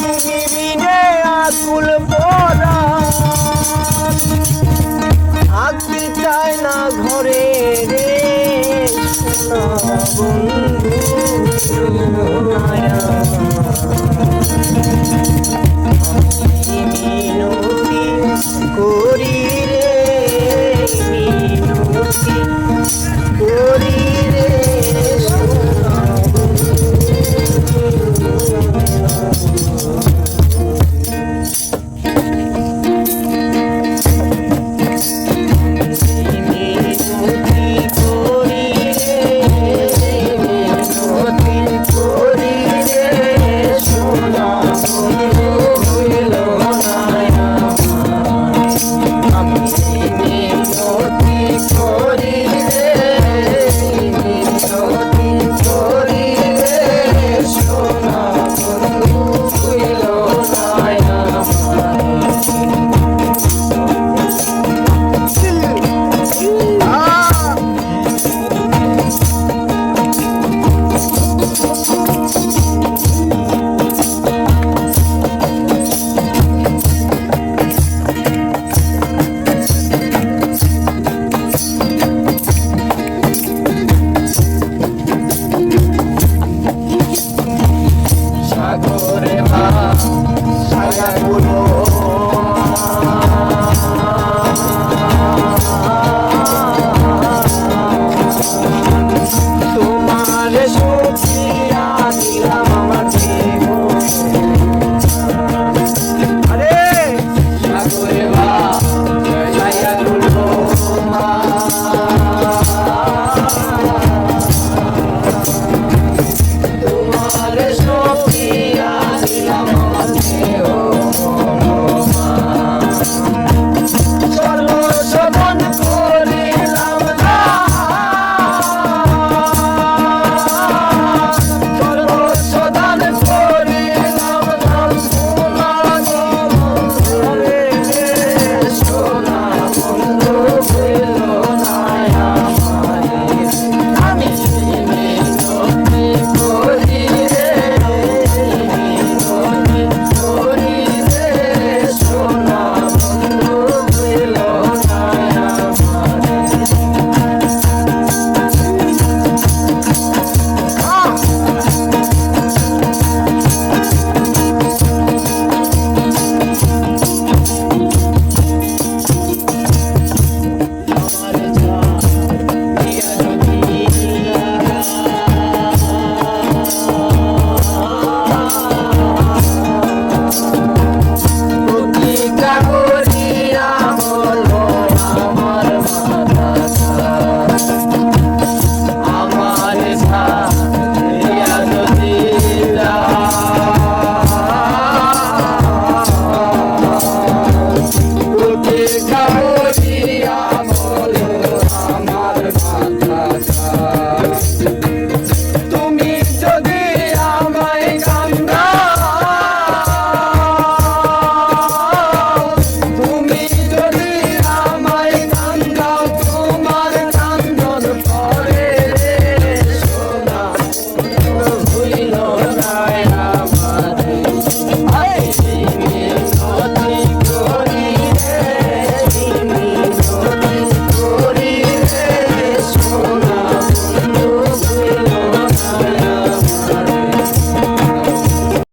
মিলিনে আকুল পড়া থাকতে চায় না ঘরে রে। বন্ধু I would hold.